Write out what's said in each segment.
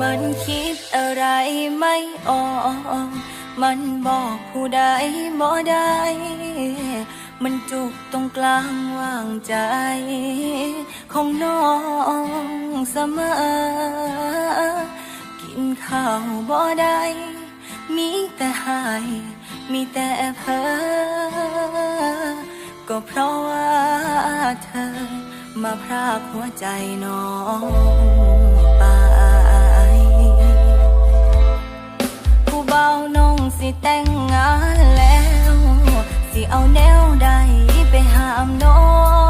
มันคิดอะไรไม่ออก มันบอกผู้ใดบ่ได้ มันจุกตรงกลางว่างใจ ของน้องเสมอ กินข้าวบ่ได้ มีแต่หาย มีแต่เพ้อ ก็เพราะว่าเธอมาพรากหัวใจน้อง เบาน้องสิแต่งงานแล้ว สิเอาแนวใดไปหามน้อง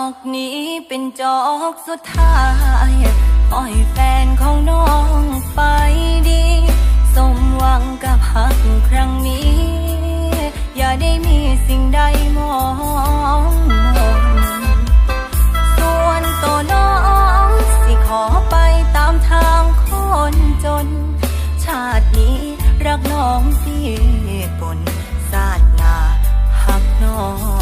อกนี้เป็นจอกสุดท้ายขอให้แฟนของน้องไปดี สมหวังกับหักครั้งนี้ อย่าได้มีสิ่งใดมองมนส่วนตัวน้องสิขอไปตามทางคนจน ชาตินี้รักน้องพี่บนศาสนาหักน้อง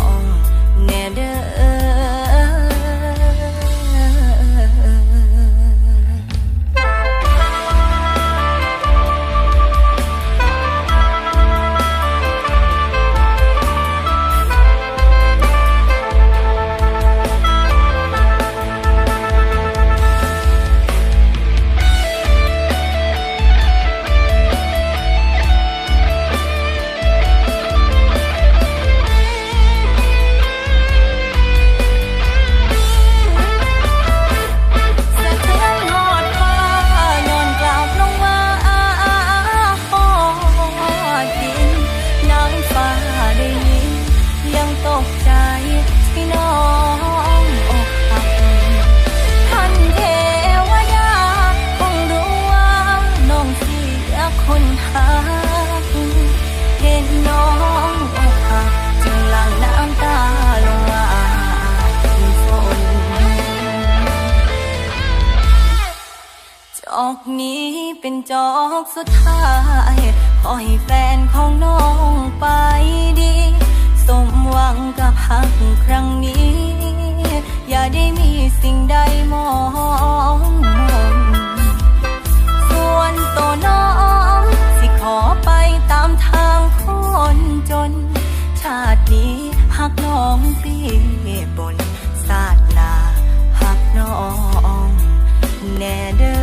อกนี้เป็นจอกสุดท้ายขอให้แฟนของน้องไปดี สมหวังกับหักครั้งนี้ อย่าได้มีสิ่งใดมองมนส่วนตัวน้องสิขอไปตามทางคนจน ชาตินี้หักน้องปีบนศาสนาหักน้องแน่เด้อ